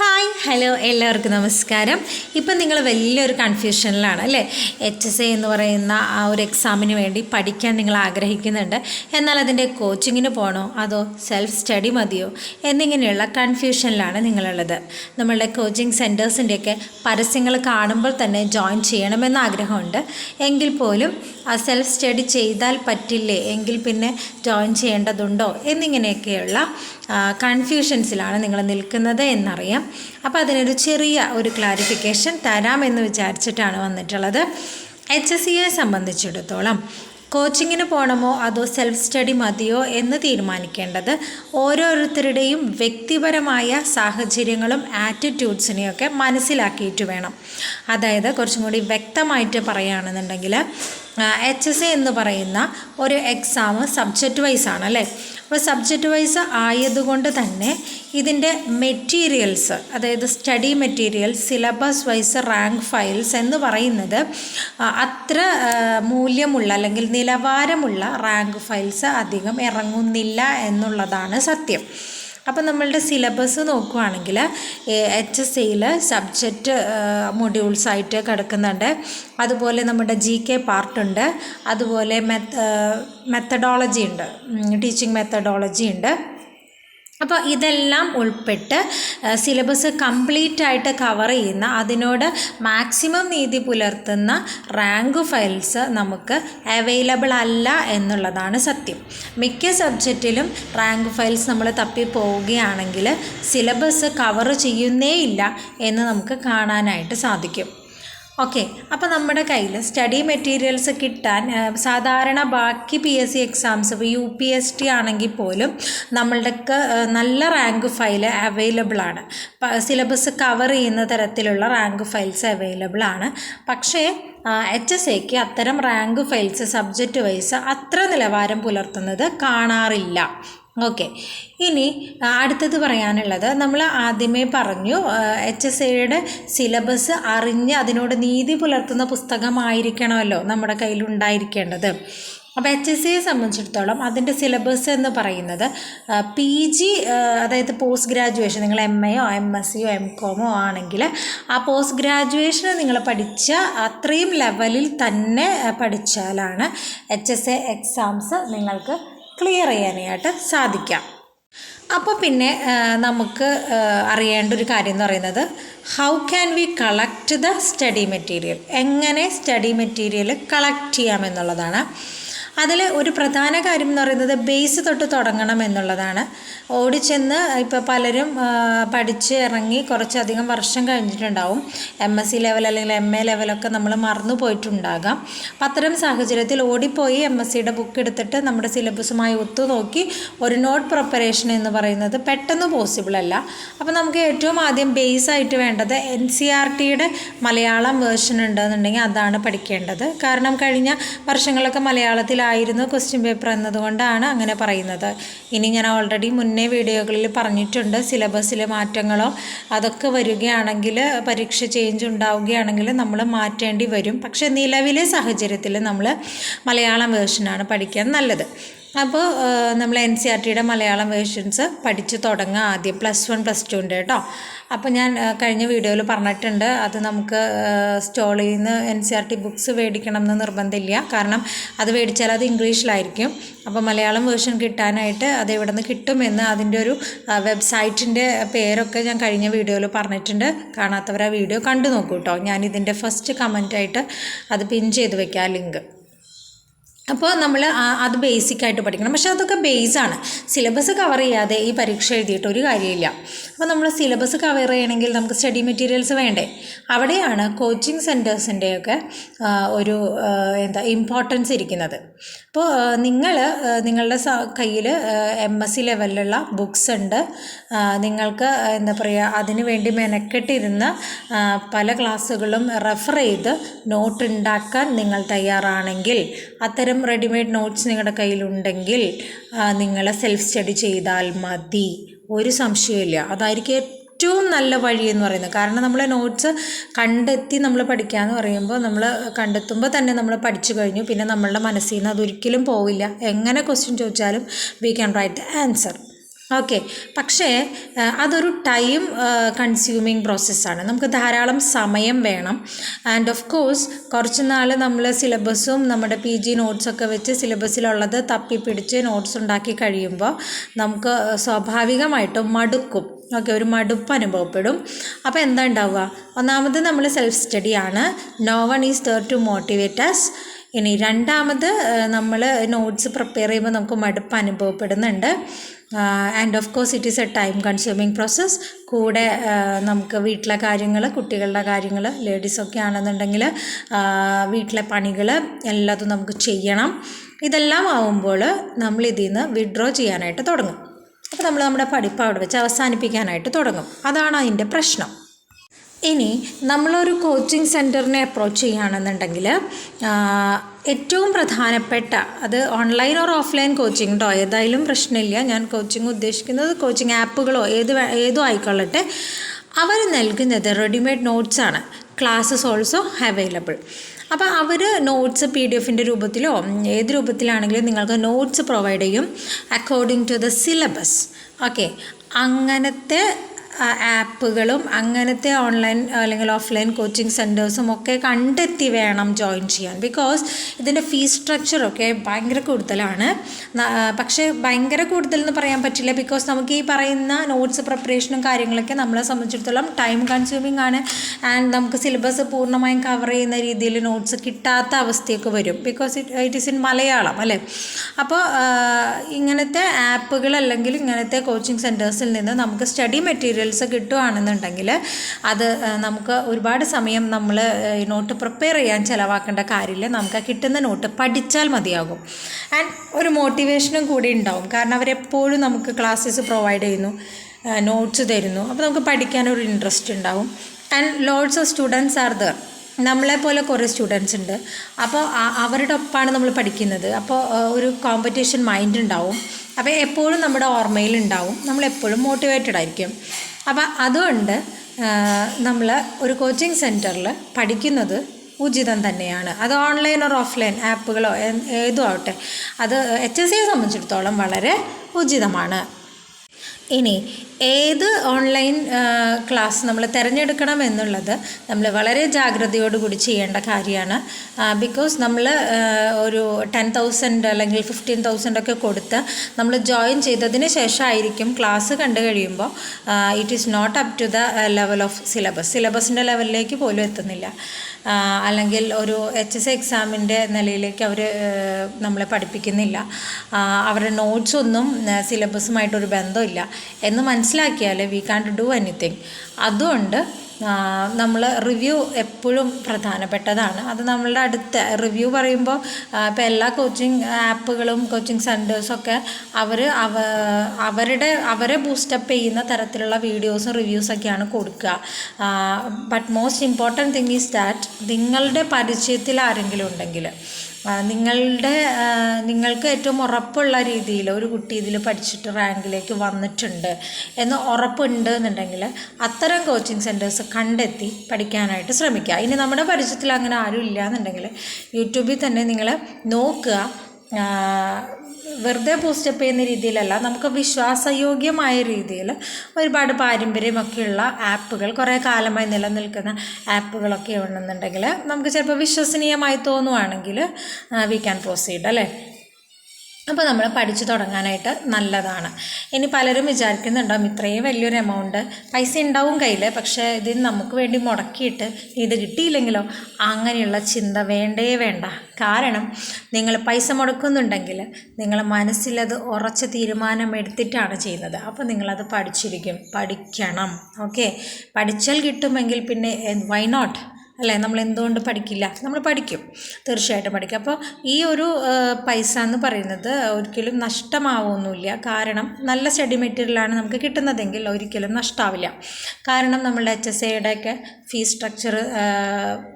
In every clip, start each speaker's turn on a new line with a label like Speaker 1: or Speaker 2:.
Speaker 1: Ha! Hi hello എല്ലാവർക്കും നമസ്കാരം. ഇപ്പം നിങ്ങൾ വലിയൊരു കൺഫ്യൂഷനിലാണ് അല്ലേ? എച്ച് എസ് എ എന്ന് പറയുന്ന ആ ഒരു എക്സാമിന് വേണ്ടി പഠിക്കാൻ നിങ്ങൾ ആഗ്രഹിക്കുന്നുണ്ട്. എന്നാൽ അതിന്റെ കോച്ചിങ്ങിന് പോകണോ അതോ സെൽഫ് സ്റ്റഡി മതിയോ? എന്നിങ്ങനെയുള്ള കൺഫ്യൂഷനിലാണ് നിങ്ങളുള്ളത്. നമ്മളുടെ കോച്ചിങ് സെന്റേഴ്സിന്റെയൊക്കെ പരസ്യങ്ങൾ കാണുമ്പോൾ തന്നെ ജോയിൻ ചെയ്യണമെന്ന് ആഗ്രഹമുണ്ട്. എങ്കിൽ പോലും ആ സെൽഫ് സ്റ്റഡി ചെയ്താൽ പറ്റില്ലേ? എങ്കിൽ പിന്നെ ജോയിൻ ചെയ്യേണ്ടതുണ്ടോ? എന്നിങ്ങനെയൊക്കെയുള്ള കൺഫ്യൂഷൻസിലാണ് നിങ്ങൾ നിൽക്കുന്നത് എന്നറിയാം. അപ്പോൾ അതിനൊരു ചെറിയ ഒരു ക്ലാരിഫിക്കേഷൻ തരാമെന്ന് വിചാരിച്ചിട്ടാണ് വന്നിട്ടുള്ളത്. എച്ച് എസ് സിയെ സംബന്ധിച്ചിടത്തോളം കോച്ചിങ്ങിന് പോകണമോ അതോ സെൽഫ് സ്റ്റഡി മതിയോ എന്ന് തീരുമാനിക്കേണ്ടത് ഓരോരുത്തരുടെയും വ്യക്തിപരമായ സാഹചര്യങ്ങളും ആറ്റിറ്റ്യൂഡ്സിനെയൊക്കെ മനസ്സിലാക്കിയിട്ട് വേണം. അതായത് കുറച്ചും കൂടി വ്യക്തമായിട്ട് പറയുകയാണെന്നുണ്ടെങ്കിൽ എച്ച് എസ് എന്ന് പറയുന്ന ഒരു എക്സാം സബ്ജക്റ്റ് വൈസ് ആണ് അല്ലേ അപ്പോൾ സബ്ജക്റ്റ് വൈസ് ആയതുകൊണ്ട് തന്നെ ഇതിന്റെ മെറ്റീരിയൽസ് അതായത് study material syllabus wise rank files എന്ന് പറയുന്നത് അത്ര മൂല്യമുള്ള അല്ലെങ്കിൽ നിലവാരമുള്ള റാങ്ക് ഫയൽസ് അധികം ഇറങ്ങുന്നില്ല എന്നുള്ളതാണ് സത്യം. അപ്പോൾ നമ്മളുടെ സിലബസ് നോക്കുകയാണെങ്കിൽ എച്ച് എസ് സിയിൽ സബ്ജക്റ്റ് മൊഡ്യൂൾസ് ആയിട്ട് കിടക്കുന്നുണ്ട്. അതുപോലെ നമ്മുടെ ജി കെ പാർട്ടുണ്ട് അതുപോലെ മെത്ത മെത്തഡോളജി ഉണ്ട്. ടീച്ചിങ് മെത്തഡോളജി ഉണ്ട്. അപ്പോൾ ഇതെല്ലാം ഉൾപ്പെട്ട് സിലബസ് കംപ്ലീറ്റ് ആയിട്ട് കവർ ചെയ്യുന്ന അതിനോട് മാക്സിമം നീതി പുലർത്തുന്ന റാങ്ക് ഫയൽസ് നമുക്ക് അവൈലബിൾ അല്ല എന്നുള്ളതാണ് സത്യം. മിക്ക സബ്ജക്റ്റിലും റാങ്ക് ഫയൽസ് നമ്മൾ തപ്പി പോവുകയാണെങ്കിൽ സിലബസ് കവർ ചെയ്യുന്നേ ഇല്ല എന്ന് നമുക്ക് കാണാനായിട്ട് സാധിക്കും. ഓക്കെ അപ്പോൾ നമ്മുടെ കയ്യിൽ സ്റ്റഡി മെറ്റീരിയൽസ് കിട്ടാൻ സാധാരണ ബാക്കി പി എസ് സി എക്സാംസ് ഇപ്പോൾ യു പി എസ് ടി ആണെങ്കിൽ പോലും നമ്മളുടെക്ക് നല്ല റാങ്ക് ഫയൽ അവൈലബിൾ ആണ്. സിലബസ് കവർ ചെയ്യുന്ന തരത്തിലുള്ള റാങ്ക് ഫയൽസ് അവൈലബിൾ ആണ്. പക്ഷേ എച്ച് എസ് എക്ക് അത്തരം റാങ്ക് ഫയൽസ് സബ്ജക്റ്റ് വൈസ് അത്ര നിലവാരം പുലർത്തുന്നത് കാണാറില്ല. ഓക്കെ ഇനി അടുത്തത് പറയാനുള്ളത് നമ്മൾ ആദ്യമേ പറഞ്ഞു എച്ച് എസ് എയുടെ സിലബസ് അറിഞ്ഞ് അതിനോട് നീതി പുലർത്തുന്ന പുസ്തകമായിരിക്കണമല്ലോ നമ്മുടെ കയ്യിലുണ്ടായിരിക്കേണ്ടത് അപ്പോൾ എച്ച് എസ് സിയെ സംബന്ധിച്ചിടത്തോളം അതിന്റെ സിലബസ് എന്ന് പറയുന്നത് പി ജി അതായത് പോസ്റ്റ് ഗ്രാജുവേഷൻ നിങ്ങൾ എം എയോ എം എസ് സിയോ എം കോമോ ആണെങ്കിൽ ആ പോസ്റ്റ് ഗ്രാജുവേഷൻ നിങ്ങൾ പഠിച്ച അത്രയും ലെവലിൽ തന്നെ പഠിച്ചാലാണ് എച്ച് എസ് എ എക്സാംസ് നിങ്ങൾക്ക് ക്ലിയർ ചെയ്യാനായിട്ട് സാധിക്കാം. അപ്പോൾ പിന്നെ നമുക്ക് അറിയേണ്ട ഒരു കാര്യം എന്ന് പറയുന്നത് how can we collect the study material എങ്ങനെ സ്റ്റഡി മെറ്റീരിയൽ കളക്ട് ചെയ്യാമെന്നുള്ളതാണ്. അതിൽ ഒരു പ്രധാന കാര്യം എന്ന് പറയുന്നത് ബേസ് തൊട്ട് തുടങ്ങണം എന്നുള്ളതാണ്. ഓടിച്ചെന്ന് ഇപ്പോൾ പലരും പഠിച്ച് ഇറങ്ങി കുറച്ചധികം വർഷം കഴിഞ്ഞിട്ടുണ്ടാവും. എം എസ് സി ലെവൽ അല്ലെങ്കിൽ എം എ ലെവലൊക്കെ നമ്മൾ മറന്നു പോയിട്ടുണ്ടാകാം. അപ്പം അത്തരം സാഹചര്യത്തിൽ ഓടിപ്പോയി എം എസ് സിയുടെ ബുക്ക് എടുത്തിട്ട് നമ്മുടെ സിലബസുമായി ഒത്തു നോക്കി ഒരു നോട്ട് പ്രിപ്പറേഷൻ എന്ന് പറയുന്നത് പെട്ടെന്ന് പോസിബിൾ അല്ല. അപ്പോൾ നമുക്ക് ഏറ്റവും ആദ്യം ബേസ് ആയിട്ട് വേണ്ടത് എൻ സി ആർ ടിയുടെ മലയാളം വേർഷൻ ഉണ്ടെന്നുണ്ടെങ്കിൽ അതാണ് പഠിക്കേണ്ടത്. കാരണം കഴിഞ്ഞ വർഷങ്ങളൊക്കെ മലയാളത്തിലായിരുന്നു ക്വസ്റ്റ്യൻ പേപ്പർ എന്നതുകൊണ്ടാണ് അങ്ങനെ പറയുന്നത്. ഇനി ഞാൻ ഓൾറെഡി മുന്നേ വീഡിയോകളിൽ പറഞ്ഞിട്ടുണ്ട് സിലബസിലെ മാറ്റങ്ങളോ അതൊക്കെ വരികയാണെങ്കിൽ പരീക്ഷ ചേഞ്ച് ഉണ്ടാവുകയാണെങ്കിൽ നമ്മൾ മാറ്റേണ്ടി വരും. പക്ഷേ നിലവിലെ സാഹചര്യത്തിൽ നമ്മൾ മലയാളം വേർഷനാണ് പഠിക്കാൻ നല്ലത്. അപ്പോൾ നമ്മൾ എൻ സി ആർ ടിയുടെ മലയാളം വേർഷൻസ് പഠിച്ച് തുടങ്ങുക ആദ്യം. പ്ലസ് വൺ പ്ലസ് ടു ഉണ്ട് കേട്ടോ. അപ്പോൾ ഞാൻ കഴിഞ്ഞ വീഡിയോയിൽ പറഞ്ഞിട്ടുണ്ട്. അത് നമുക്ക് സ്റ്റോളിൽ നിന്ന് N C R T books മേടിക്കണം എന്ന് നിർബന്ധമില്ല. കാരണം അത് മേടിച്ചാൽ അത് ഇംഗ്ലീഷിലായിരിക്കും. അപ്പോൾ മലയാളം വേർഷൻ കിട്ടാനായിട്ട് അത് എവിടെ നിന്ന് കിട്ടുമെന്ന് അതിന്റെ ഒരു വെബ്സൈറ്റിന്റെ പേരൊക്കെ ഞാൻ കഴിഞ്ഞ വീഡിയോയിൽ പറഞ്ഞിട്ടുണ്ട്. കാണാത്തവർ ആ വീഡിയോ കണ്ടു നോക്കൂ കേട്ടോ. ഞാൻ ഇതിന്റെ ഫസ്റ്റ് കമന്റായിട്ട് അത് പിൻ ചെയ്ത് വെക്കാം ലിങ്ക്. അപ്പോൾ നമ്മൾ അത് ബേസിക് ആയിട്ട് പഠിക്കണം. പക്ഷേ അതൊക്കെ ബേസാണ് സിലബസ് കവർ ചെയ്യാതെ ഈ പരീക്ഷ എഴുതിയിട്ട് ഒരു കാര്യമില്ല. അപ്പോൾ നമ്മൾ സിലബസ് കവർ ചെയ്യണമെങ്കിൽ നമുക്ക് സ്റ്റഡി മെറ്റീരിയൽസ് വേണ്ടേ? അവിടെയാണ് കോച്ചിങ് സെന്റേഴ്സിന്റെയൊക്കെ ഒരു എന്താ ഇമ്പോർട്ടൻസ് ഇരിക്കുന്നത്. അപ്പോൾ നിങ്ങൾ നിങ്ങളുടെ കയ്യിൽ എം എസ് സി ലെവലിലുള്ള ബുക്സ് ഉണ്ട്. നിങ്ങൾക്ക് എന്താ പറയുക അതിനു വേണ്ടി മെനക്കെട്ടിരുന്ന് പല ക്ലാസ്സുകളും റെഫർ ചെയ്ത് നോട്ട് ഉണ്ടാക്കാൻ നിങ്ങൾ തയ്യാറാണെങ്കിൽ അത്തരം റെഡിമെയ്ഡ് നോട്ട്സ് നിങ്ങളുടെ കയ്യിലുണ്ടെങ്കിൽ നിങ്ങൾ സെൽഫ് സ്റ്റഡി ചെയ്താൽ മതി. ഒരു സംശയമില്ല അതായിരിക്കും ഏറ്റവും നല്ല വഴി എന്ന് പറയുന്നത്. കാരണം നമ്മൾ നോട്ട്സ് കണ്ടെത്തി നമ്മൾ പഠിക്കുക എന്ന് പറയുമ്പോൾ നമ്മൾ കണ്ടെത്തുമ്പോൾ തന്നെ നമ്മൾ പഠിച്ചു കഴിഞ്ഞു. പിന്നെ നമ്മളുടെ മനസ്സിൽ നിന്ന് അതൊരിക്കലും പോവില്ല. എങ്ങനെ ക്വസ്റ്റ്യൻ ചോദിച്ചാലും we can write answer okay പക്ഷേ അതൊരു ടൈം കൺസ്യൂമിങ് പ്രോസസ്സാണ് നമുക്ക് ധാരാളം സമയം വേണം. ആൻഡ് ഓഫ് കോഴ്സ് കുറച്ച് നാൾ നമ്മൾ സിലബസും നമ്മുടെ പി ജി നോട്ട്സൊക്കെ വെച്ച് സിലബസിലുള്ളത് തപ്പിപ്പിടിച്ച് നോട്ട്സ് ഉണ്ടാക്കി കഴിയുമ്പോൾ നമുക്ക് സ്വാഭാവികമായിട്ടും മടുക്കും. ഓക്കെ ഒരു മടുപ്പ് അനുഭവപ്പെടും. അപ്പോൾ എന്താ ഉണ്ടാവുക? ഒന്നാമത് നമ്മൾ self സ്റ്റഡിയാണ് no one is there to motivate us ഇനി രണ്ടാമത് നമ്മൾ നോട്ട്സ് പ്രിപ്പയർ ചെയ്യുമ്പോൾ നമുക്ക് മടുപ്പ് അനുഭവപ്പെടുന്നുണ്ട്. And of course it is a time consuming process കൂടെ നമുക്ക് വീട്ടിലെ കാര്യങ്ങൾ കുട്ടികളുടെ കാര്യങ്ങൾ ലേഡീസൊക്കെ ആണെന്നുണ്ടെങ്കിൽ വീട്ടിലെ പണികൾ എല്ലാതും നമുക്ക് ചെയ്യണം. ഇതെല്ലാം ആവുമ്പോൾ നമ്മൾ ഇതിൽ നിന്ന് വിഡ്രോ ചെയ്യാനായിട്ട് തുടങ്ങും. അപ്പോൾ നമ്മൾ നമ്മുടെ പഠിപ്പ് അവിടെ വെച്ച് അവസാനിപ്പിക്കാനായിട്ട് തുടങ്ങും. അതാണ് അതിന്റെ പ്രശ്നം. ഇനി നമ്മളൊരു കോച്ചിങ് സെന്ററിനെ അപ്രോച്ച് ചെയ്യുകയാണെന്നുണ്ടെങ്കിൽ ഏറ്റവും പ്രധാനപ്പെട്ട അത് ഓൺലൈൻ ഓർ ഓഫ്ലൈൻ കോച്ചിങ് കേട്ടോ ഏതായാലും പ്രശ്നമില്ല. ഞാൻ കോച്ചിങ് ഉദ്ദേശിക്കുന്നത് കോച്ചിങ് ആപ്പുകളോ ഏത് ഏതോ ആയിക്കൊള്ളട്ടെ. അവർ നൽകുന്നത് റെഡിമെയ്ഡ് നോട്ട്സാണ് ക്ലാസ്സസ് ഓൾസോ അവൈലബിൾ അപ്പോൾ അവർ നോട്ട്സ് പി ഡി എഫിന്റെ രൂപത്തിലോ ഏത് രൂപത്തിലാണെങ്കിലും നിങ്ങൾക്ക് നോട്ട്സ് പ്രൊവൈഡ് ചെയ്യും according to the syllabus okay അങ്ങനത്തെ ആപ്പുകളും അങ്ങനത്തെ ഓൺലൈൻ അല്ലെങ്കിൽ ഓഫ്ലൈൻ കോച്ചിങ് സെന്റേഴ്സും ഒക്കെ കണ്ടെത്തി വേണം ജോയിൻ ചെയ്യാൻ. ബിക്കോസ് ഇതിന്റെ ഫീസ് സ്ട്രക്ചറൊക്കെ ഭയങ്കര കൂടുതലാണ്. പക്ഷേ ഭയങ്കര കൂടുതൽ എന്ന് പറയാൻ പറ്റില്ല. ബിക്കോസ് നമുക്ക് ഈ പറയുന്ന നോട്ട്സ് പ്രിപ്പറേഷനും കാര്യങ്ങളൊക്കെ നമ്മളെ സംബന്ധിച്ചിടത്തോളം ടൈം കൺസ്യൂമിംഗ് ആണ്. ആൻഡ് നമുക്ക് സിലബസ് പൂർണമായും കവർ ചെയ്യുന്ന രീതിയിൽ നോട്ട്സ് കിട്ടാത്ത അവസ്ഥയൊക്കെ വരും. Because it it is in Malayalam അല്ലേ? അപ്പോൾ ഇങ്ങനത്തെ ആപ്പുകൾ അല്ലെങ്കിൽ ഇങ്ങനത്തെ കോച്ചിങ് സെന്റേഴ്സിൽ നിന്ന് നമുക്ക് സ്റ്റഡി മെറ്റീരിയൽസ് കിട്ടുകയാണെന്നുണ്ടെങ്കിൽ അത് നമുക്ക് ഒരുപാട് സമയം നമ്മൾ നോട്ട് പ്രിപ്പയർ ചെയ്യാൻ ചിലവാക്കേണ്ട കാര്യമില്ല. നമുക്ക് കിട്ടുന്ന നോട്ട് പഠിച്ചാൽ മതിയാകും. ആൻഡ് ഒരു മോട്ടിവേഷനും കൂടി ഉണ്ടാവും. കാരണം അവരെപ്പോഴും നമുക്ക് ക്ലാസ്സസ് പ്രൊവൈഡ് ചെയ്യുന്നു നോട്ട്സ് തരുന്നു. അപ്പോൾ നമുക്ക് പഠിക്കാനൊരു ഇൻട്രസ്റ്റ് ഉണ്ടാവും. And loads of students are there നമ്മളെ പോലെ കുറേ സ്റ്റുഡൻസ് ഉണ്ട്. അപ്പോൾ അവരുടെ ഒപ്പമാണ് നമ്മൾ പഠിക്കുന്നത്. അപ്പോൾ ഒരു കോമ്പറ്റീഷൻ മൈൻഡ് ഉണ്ടാവും. അപ്പോൾ എപ്പോഴും നമ്മുടെ ഓർമ്മയിൽ ഉണ്ടാവും. നമ്മൾ എപ്പോഴും മോട്ടിവേറ്റഡ് ആയിരിക്കും. അപ്പോൾ അതുകൊണ്ട് നമ്മൾ ഒരു കോച്ചിങ് സെന്ററിൽ പഠിക്കുന്നത് ഉചിതം തന്നെയാണ്. അത് ഓൺലൈൻ ഓർ ഓഫ്ലൈൻ ആപ്പുകളോ ഏതും ആവട്ടെ അത് എച്ച് എസ് സിയെ സംബന്ധിച്ചിടത്തോളം വളരെ ഉചിതമാണ്. ഇനി ഏത് ഓൺലൈൻ ക്ലാസ് നമ്മൾ തിരഞ്ഞെടുക്കണം എന്നുള്ളത് നമ്മൾ വളരെ ജാഗ്രതയോടുകൂടി ചെയ്യേണ്ട കാര്യമാണ്. ബിക്കോസ് നമ്മൾ ഒരു ടെൻ തൗസൻഡ് അല്ലെങ്കിൽ ഫിഫ്റ്റീൻ തൗസൻഡ് ഒക്കെ കൊടുത്ത് നമ്മൾ ജോയിൻ ചെയ്തതിന് ശേഷമായിരിക്കും ക്ലാസ് കണ്ടു കഴിയുമ്പോൾ it is not up to the level of syllabus സിലബസിന്റെ ലെവലിലേക്ക് പോലും എത്തുന്നില്ല. അല്ലെങ്കിൽ ഒരു എച്ച് എസ് എക്സാമിന്റെ നിലയിലേക്ക് അവർ നമ്മളെ പഠിപ്പിക്കുന്നില്ല. അവരുടെ നോട്ട്സ് ഒന്നും സിലബസുമായിട്ടൊരു ബന്ധമില്ല. എന്ന് മനസ്സിലാക്കിയാൽ വി കാൻഡ് ഡു എനിത്തിങ് അതുകൊണ്ട് നമ്മൾ റിവ്യൂ എപ്പോഴും പ്രധാനപ്പെട്ടതാണ്. അത് നമ്മളുടെ അടുത്ത റിവ്യൂ പറയുമ്പോൾ ഇപ്പോൾ എല്ലാ കോച്ചിങ് ആപ്പുകളും കോച്ചിങ് സെന്റേഴ്സൊക്കെ അവർ അവ അവരുടെ അവരെ ബൂസ്റ്റപ്പ് ചെയ്യുന്ന തരത്തിലുള്ള വീഡിയോസും റിവ്യൂസൊക്കെയാണ് കൊടുക്കുക. But most important thing is that നിങ്ങളുടെ പരിചയത്തിൽ ആരെങ്കിലും ഉണ്ടെങ്കിൽ നിങ്ങളുടെ നിങ്ങൾക്ക് ഏറ്റവും ഉറപ്പുള്ള രീതിയിൽ ഒരു കുട്ടി ഇതിൽ പഠിച്ചിട്ട് റാങ്കിലേക്ക് വന്നിട്ടുണ്ട് എന്ന് ഉറപ്പുണ്ട് എന്നുണ്ടെങ്കിൽ അത്തരം കോച്ചിങ് സെന്റേഴ്സ് കണ്ടെത്തി പഠിക്കാനായിട്ട് ശ്രമിക്കുക. ഇനി നമ്മുടെ പരിചയത്തിൽ അങ്ങനെ ആരും ഇല്ല എന്നുണ്ടെങ്കിൽ യൂട്യൂബിൽ തന്നെ നിങ്ങൾ നോക്കുക. വെറുതെ പോസ്റ്റപ്പ് ചെയ്യുന്ന രീതിയിലല്ല നമുക്ക് വിശ്വാസയോഗ്യമായ രീതിയിൽ ഒരുപാട് പാരമ്പര്യമൊക്കെയുള്ള ആപ്പുകൾ കുറേ കാലമായി നിലനിൽക്കുന്ന ആപ്പുകളൊക്കെ ഉണ്ടെന്നുണ്ടെങ്കിൽ നമുക്ക് ചിലപ്പോൾ വിശ്വസനീയമായി തോന്നുവാണെങ്കിൽ വി ക്യാൻ പ്രൊസീഡ് അല്ലേ? അപ്പോൾ നമ്മൾ പഠിച്ചു തുടങ്ങാനായിട്ട് നല്ലതാണ്. ഇനി പലരും വിചാരിക്കുന്നുണ്ടാവും ഇത്രയും വലിയൊരു എമൗണ്ട് പൈസ ഉണ്ടാവും കയ്യിൽ പക്ഷേ ഇതിന് നമുക്ക് വേണ്ടി മുടക്കിയിട്ട് ഇത് കിട്ടിയില്ലെങ്കിലോ? അങ്ങനെയുള്ള ചിന്ത വേണ്ടേ വേണ്ട. കാരണം നിങ്ങൾ പൈസ മുടക്കുന്നുണ്ടെങ്കിൽ നിങ്ങൾ മനസ്സിലത് ഉറച്ച തീരുമാനം എടുത്തിട്ടാണ് ചെയ്യുന്നത്. അപ്പോൾ നിങ്ങളത് പഠിച്ചിരിക്കും പഠിക്കണം. ഓക്കെ? പഠിച്ചാൽ കിട്ടുമെങ്കിൽ പിന്നെ വൈ നോട്ട് അല്ലേ? നമ്മൾ എന്തുകൊണ്ട് പഠിക്കില്ല? നമ്മൾ പഠിക്കും. തീർച്ചയായിട്ടും പഠിക്കും. അപ്പോൾ ഈ ഒരു പൈസ എന്ന് പറയുന്നത് ഒരിക്കലും നഷ്ടമാവൊന്നുമില്ല. കാരണം നല്ല സ്റ്റഡി മെറ്റീരിയലാണ് നമുക്ക് കിട്ടുന്നതെങ്കിൽ ഒരിക്കലും നഷ്ടമാവില്ല കാരണം നമ്മളുടെ എച്ച് എസ് എയുടെയൊക്കെ ഫീസ് സ്ട്രക്ചർ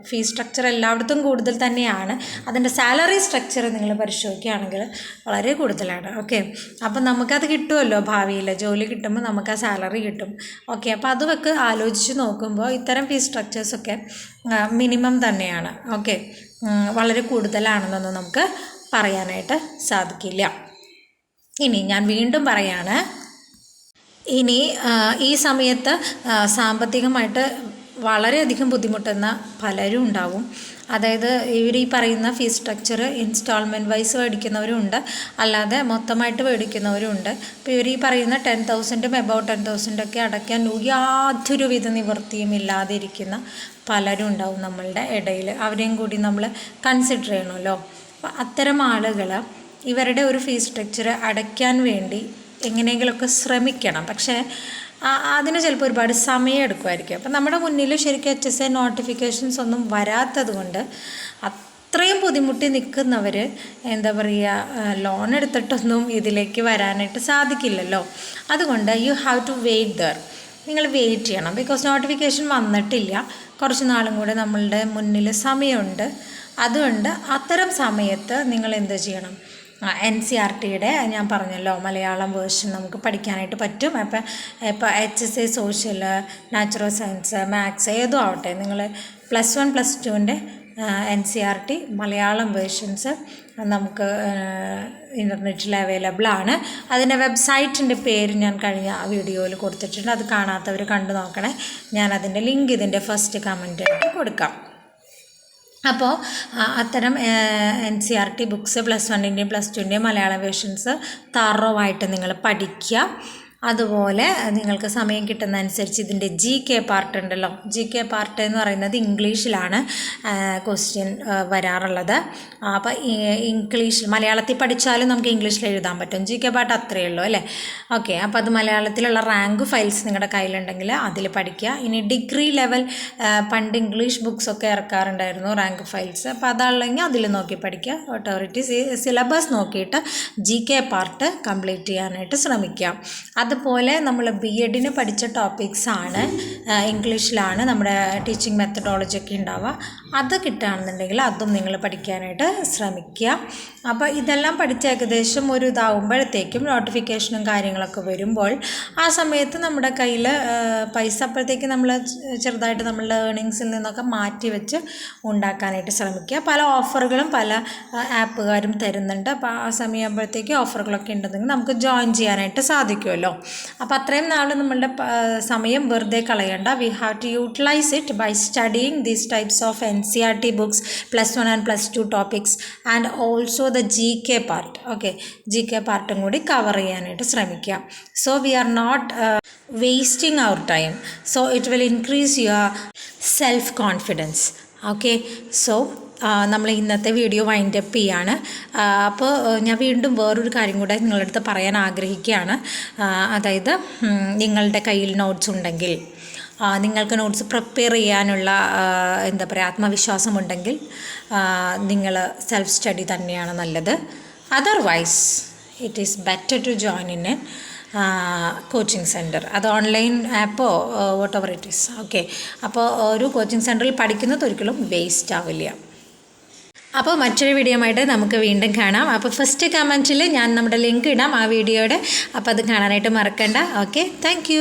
Speaker 1: ഫീസ് സ്ട്രക്ചർ എല്ലായിടത്തും കൂടുതൽ തന്നെയാണ്. അതിന്റെ സാലറി സ്ട്രക്ചർ നിങ്ങൾ പരിശോധിക്കുകയാണെങ്കിൽ വളരെ കൂടുതലാണ്. ഓക്കെ? അപ്പം നമുക്കത് കിട്ടുമല്ലോ ഭാവിയിൽ. ജോലി കിട്ടുമ്പോൾ നമുക്ക് ആ സാലറി കിട്ടും. ഓക്കെ? അപ്പോൾ അതൊക്കെ ആലോചിച്ച് നോക്കുമ്പോൾ ഇത്തരം ഫീസ് സ്ട്രക്ചേഴ്സൊക്കെ മിനിമം തന്നെയാണ്. ഓക്കെ വളരെ കൂടുതലാണെന്നൊന്നും നമുക്ക് പറയാനായിട്ട് സാധിക്കില്ല. ഇനി ഞാൻ വീണ്ടും പറയാണ്. ഇനി ഈ സമയത്ത് സാമ്പത്തികമായിട്ട് വളരെയധികം ബുദ്ധിമുട്ടുന്ന പലരും ഉണ്ടാവും. അതായത് ഇവർ ഈ പറയുന്ന ഫീസ് സ്ട്രക്ചർ ഇൻസ്റ്റാൾമെന്റ് വൈസ് മേടിക്കുന്നവരും ഉണ്ട് അല്ലാതെ മൊത്തമായിട്ട് മേടിക്കുന്നവരും ഉണ്ട് അപ്പോൾ ഇവർ ഈ പറയുന്ന ടെൻ തൗസൻഡും എബൌട്ട് ടെൻ തൗസൻഡൊക്കെ അടയ്ക്കാൻ യാതൊരു വിധ നിവൃത്തിയും ഇല്ലാതെ ഇരിക്കുന്ന പലരും ഉണ്ടാവും നമ്മളുടെ ഇടയിൽ അവരെയും കൂടി നമ്മൾ കൺസിഡർ ചെയ്യണമല്ലോ. അപ്പോൾ അത്തരം ആളുകൾ ഇവരുടെ ഒരു ഫീസ് സ്ട്രക്ചർ അടയ്ക്കാൻ വേണ്ടി എങ്ങനെയെങ്കിലുമൊക്കെ ശ്രമിക്കണം. പക്ഷേ അതിന് ചിലപ്പോൾ ഒരുപാട് സമയം എടുക്കുമായിരിക്കും. അപ്പം നമ്മുടെ മുന്നിൽ ശരിക്കും എച്ച് എസ് എ നോട്ടിഫിക്കേഷൻസ് ഒന്നും വരാത്തത് കൊണ്ട് അത്രയും ബുദ്ധിമുട്ടി നിൽക്കുന്നവർ എന്താ പറയുക ലോൺ എടുത്തിട്ടൊന്നും ഇതിലേക്ക് വരാനായിട്ട് സാധിക്കില്ലല്ലോ. അതുകൊണ്ട് you have to wait there നിങ്ങൾ വെയിറ്റ് ചെയ്യണം. ബിക്കോസ് നോട്ടിഫിക്കേഷൻ വന്നിട്ടില്ല. കുറച്ച് നാളും കൂടെ നമ്മളുടെ മുന്നിൽ സമയമുണ്ട്. അതുകൊണ്ട് അത്തരം സമയത്ത് നിങ്ങൾ എന്ത് ചെയ്യണം? എൻ സി ആർ ടിയുടെ ഞാൻ പറഞ്ഞല്ലോ മലയാളം വേർഷൻ നമുക്ക് പഠിക്കാനായിട്ട് പറ്റും. അപ്പം ഇപ്പോൾ H S A social natural science maths ഏതും ആവട്ടെ നിങ്ങൾ പ്ലസ് വൺ പ്ലസ് ടുവിന്റെ N C R T Malayalam versions നമുക്ക് ഇന്റർനെറ്റിൽ അവൈലബിൾ ആണ്. അതിന്റെ വെബ്സൈറ്റിന്റെ പേര് ഞാൻ കഴിഞ്ഞ വീഡിയോയിൽ കൊടുത്തിട്ടുണ്ട്. അത് കാണാത്തവർ കണ്ടു നോക്കണേ. ഞാൻ അതിന്റെ ലിങ്ക് ഇതിന്റെ ഫസ്റ്റ് കമന്റായിട്ട് കൊടുക്കാം. അപ്പോൾ അത്തരം N C R T books plus വണ്ണിന്റെയും plus ടുവിന്റെയും മലയാളം വേർഷൻസ് തറവായിട്ട് നിങ്ങൾ പഠിക്കുക അതുപോലെ നിങ്ങൾക്ക് സമയം കിട്ടുന്ന അനുസരിച്ച് ഇതിന്റെ ജി കെ പാർട്ട് ഉണ്ടല്ലോ. ജി കെ പാർട്ട് എന്ന് പറയുന്നത് ഇംഗ്ലീഷിലാണ് ക്വസ്റ്റ്യൻ വരാറുള്ളത്. അപ്പോൾ ഇംഗ്ലീഷ് മലയാളത്തിൽ പഠിച്ചാലും നമുക്ക് ഇംഗ്ലീഷിൽ എഴുതാൻ പറ്റും. ജി കെ പാർട്ട് അത്രയേ ഉള്ളൂ അല്ലേ? ഓക്കെ അപ്പോൾ അത് മലയാളത്തിലുള്ള റാങ്ക് ഫയൽസ് നിങ്ങളുടെ കയ്യിലുണ്ടെങ്കിൽ അതിൽ പഠിക്കുക. ഇനി ഡിഗ്രി ലെവൽ പണ്ട് ഇംഗ്ലീഷ് ബുക്സ് ഒക്കെ ഇറക്കാറുണ്ടായിരുന്നു റാങ്ക് ഫയൽസ് അപ്പോൾ അതാണെങ്കിൽ അതിൽ നോക്കി പഠിക്കുക. ഓട്ടോറിറ്റി സിലബസ് നോക്കിയിട്ട് ജി കെ പാർട്ട് കംപ്ലീറ്റ് ചെയ്യാനായിട്ട് ശ്രമിക്കുക. അതുപോലെ നമ്മൾ ബി എഡിന് പഠിച്ച ടോപ്പിക്സാണ് ഇംഗ്ലീഷിലാണ് നമ്മുടെ ടീച്ചിങ് മെത്തഡോളജി ഒക്കെ ഉണ്ടാവുക. അത് കിട്ടുകയാണെന്നുണ്ടെങ്കിൽ അതും നിങ്ങൾ പഠിക്കാനായിട്ട് ശ്രമിക്കുക. അപ്പോൾ ഇതെല്ലാം പഠിച്ച് ഏകദേശം ഒരു ഇതാവുമ്പോഴത്തേക്കും നോട്ടിഫിക്കേഷനും കാര്യങ്ങളൊക്കെ വരുമ്പോൾ ആ സമയത്ത് നമ്മുടെ കയ്യിൽ പൈസ അപ്പോഴത്തേക്ക് നമ്മൾ ചെറുതായിട്ട് നമ്മളുടെ ഏണിങ്സിൽ നിന്നൊക്കെ മാറ്റി വെച്ച് ഉണ്ടാക്കാനായിട്ട് ശ്രമിക്കുക. പല ഓഫറുകളും പല ആപ്പുകാരും തരുന്നുണ്ട്. അപ്പോൾ ആ സമയമാകുമ്പോഴത്തേക്ക് ഓഫറുകളൊക്കെ ഉണ്ടെന്നെങ്കിൽ നമുക്ക് ജോയിൻ ചെയ്യാനായിട്ട് സാധിക്കുമല്ലോ. അപ്പോൾ അത്രയും നാൾ നമ്മളുടെ സമയം വെറുതെ കളയണ്ട. We have to utilise it by studying these types of N books plus one and plus two topics and also the G K part okay G K പാർട്ടും കൂടി കവർ ചെയ്യാനായിട്ട് ശ്രമിക്കുക so we are not wasting our time so it will increase your self confidence okay so നമ്മൾ ഇന്നത്തെ video wind up ചെയ്യാണ്. അപ്പോൾ ഞാൻ വീണ്ടും വേറൊരു കാര്യം കൂടെ നിങ്ങളുടെ അടുത്ത് പറയാൻ ആഗ്രഹിക്കുകയാണ്. അതായത് നിങ്ങളുടെ കയ്യിൽ നോട്ട്സ് ഉണ്ടെങ്കിൽ. നിങ്ങൾക്ക് നോട്ട്സ് പ്രിപ്പയർ ചെയ്യാനുള്ള എന്താ പറയുക ആത്മവിശ്വാസമുണ്ടെങ്കിൽ നിങ്ങൾ സെൽഫ് സ്റ്റഡി തന്നെയാണ് നല്ലത്. Otherwise it is better to join in a coaching centre അത് ഓൺലൈൻ ആപ്പോ whatever it is okay അപ്പോൾ ഒരു കോച്ചിങ് സെന്ററിൽ പഠിക്കുന്നത് ഒരിക്കലും വേസ്റ്റ് ആവില്ല. അപ്പോൾ മറ്റൊരു വീഡിയോ ആയിട്ട് നമുക്ക് വീണ്ടും കാണാം. അപ്പോൾ ഫസ്റ്റ് കമന്റിൽ ഞാൻ നമ്മുടെ ലിങ്ക് ഇടാം ആ വീഡിയോയുടെ അപ്പോൾ അത് കാണാനായിട്ട് മറക്കണ്ട. Okay thank